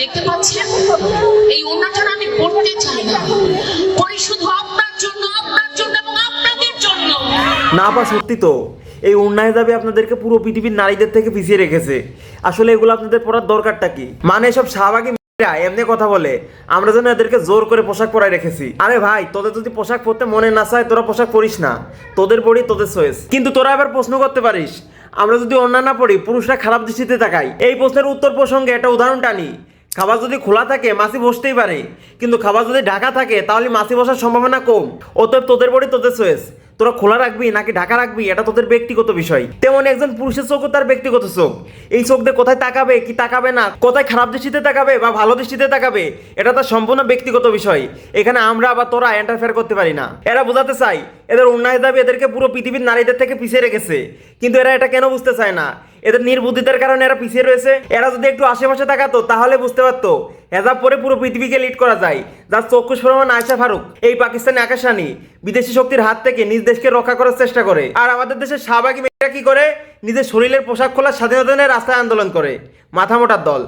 দেখতে পাচ্ছেন? এই ওনাটা আমি পড়তে চাই না। করি শুধু আপনার জন্য আপনার জন্য এবং আপনাদের জন্য। না বা সত্যি তো। এই অন্যায় দাবি আপনাদেরকে পুরো পৃথিবীর নারীদের থেকে পিছিয়ে রেখেছে। আসলে এগুলো আপনাদের পড়ার দরকারটা কি? মানে এসব শাহবাগী এমনি কথা বলে, আমরা যেন এদেরকে জোর করে পোশাক পরাই রেখেছি। আরে ভাই, তোদের যদি পোশাক পরতে মনে না চায়, তোরা পোশাক পরিস না। তোদের বডি তোদের চয়েস। কিন্তু তোরা এবার প্রশ্ন করতে পারিস, আমরা যদি অন্যান্য পড়ি, পুরুষরা খারাপ দৃষ্টিতে তাকাই। এই প্রশ্নের উত্তর প্রসঙ্গে একটা উদাহরণ টানি। খাবার যদি খোলা থাকে, মাছি বসতেই পারে। কিন্তু খাবার যদি ঢাকা থাকে, তাহলে মাছি বসার সম্ভাবনা কম। অতএব তোদের বডি তোদের চয়েস। তোরা খোলা রাখবি নাকি ঢাকা রাখবি, এটা তোদের ব্যক্তিগত বিষয়। তেমন একজন পুরুষের চোখও তার ব্যক্তিগত চোখ। এই চোখ দিয়ে কোথায় তাকাবে, কি তাকাবে না, কোথায় খারাপ দৃষ্টিতে তাকাবে বা ভালো দৃষ্টিতে তাকাবে, এটা তার সম্পূর্ণ ব্যক্তিগত বিষয়। এখানে আমরা বা তোরা এন্টারফেয়ার করতে পারি না। এরা বোঝাতে চাই এদের অন্যায় দাবি এদেরকে পুরো পৃথিবীর নারীদের থেকে পিছিয়ে রেখেছে। কিন্তু এরা এটা কেন বুঝতে চায় না? এদের নির্বুদ্ধিতার কারণে এরা পিছিয়ে রয়েছে। এরা যদি একটু আশেপাশে তাকাতো, তাহলে বুঝতে পারতো। হেজাব পরে পুরো পৃথিবীকে লিড করা যায়। যার চক্ষু প্রমাণ আয়সা ফারুক, এই পাকিস্তানি আকাশানি বিদেশি শক্তির হাত থেকে নিজ দেশকে রক্ষা করার চেষ্টা করে। আর আমাদের দেশের শাহবাগী মেয়েরা কি করে? নিজের শরীরের পোশাক খোলার স্বাধীনতা নিয়ে রাস্তায় আন্দোলন করে। মাথা মোটার দল।